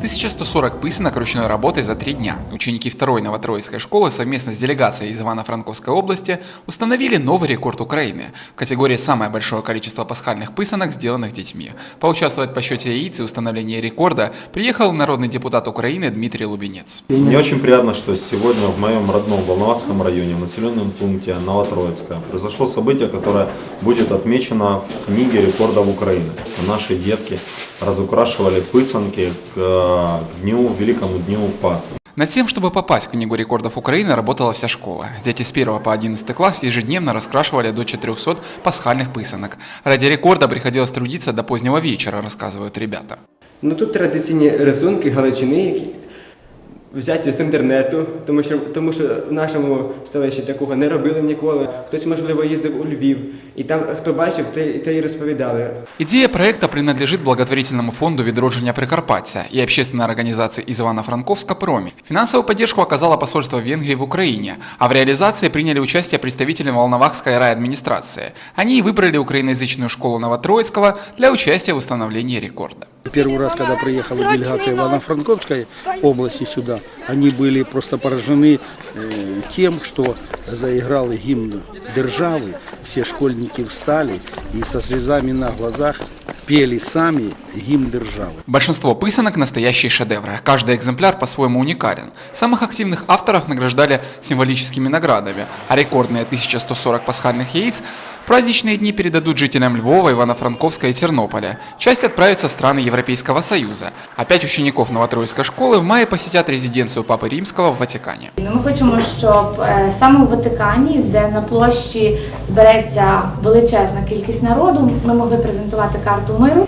1140 писанок ручной работы за три дня. Ученики второй Новотроицкой школы совместно с делегацией из Ивано-Франковской области установили новый рекорд Украины в категории «Самое большое количество пасхальных писанок, сделанных детьми». Поучаствовать по счете яиц и установлении рекорда приехал народный депутат Украины Дмитрий Лубенец. Мне очень приятно, что сегодня в моем родном Волноваском районе, в населенном пункте Новотроицкая, произошло событие, которое будет отмечено в книге рекордов Украины. Наши детки разукрашивали пысанки к, э, к дню, великому дню Пасхи. Над тем, чтобы попасть в Книгу рекордов Украины, работала вся школа. Дети с 1 по 11 класс ежедневно раскрашивали до 400 пасхальных писанок. Ради рекорда приходилось трудиться до позднего вечера, рассказывают ребята. Ну тут традиційні рисунки Галичини, які взяті з інтернету, тому що, тому що в нашому селищі такого не робили ніколи. Хтось, можливо, їздив у Львів, і там хто бачив, те, те й розповідали. Идея проекта принадлежит благотворительному фонду «Відродження Прикарпаття» и общественной организации из Ивано-Франковска «Промі». Финансовую поддержку оказало посольство Венгрии в Украине, а в реализации приняли участие представители Волновахской райадминистрации. Они и выбрали украиноязычную школу Новотроицкого для участия в установлении рекорда. Первый раз, когда приехала делегация Ивано-Франковской области сюда, они были просто поражены э, тем, что заиграл гимн державы, все школьники встали и со слезами на глазах пели сами гимн державы. Большинство писанок – настоящие шедевры. Каждый экземпляр по-своему уникален. Самых активных авторов награждали символическими наградами, а рекордные 1140 пасхальных яиц праздничные дни передадут жителям Львова, Ивано-Франковска и Тернополя. Часть отправится в страны Европейского Союза, а пять учеников Новотроицкой школы в мае посетят резиденцию Папы Римского в Ватикане. Ну, Ми хочемо, щоб е, саме у Ватикані, де на площі збереться величезна кількість народу, ми могли презентувати карту миру.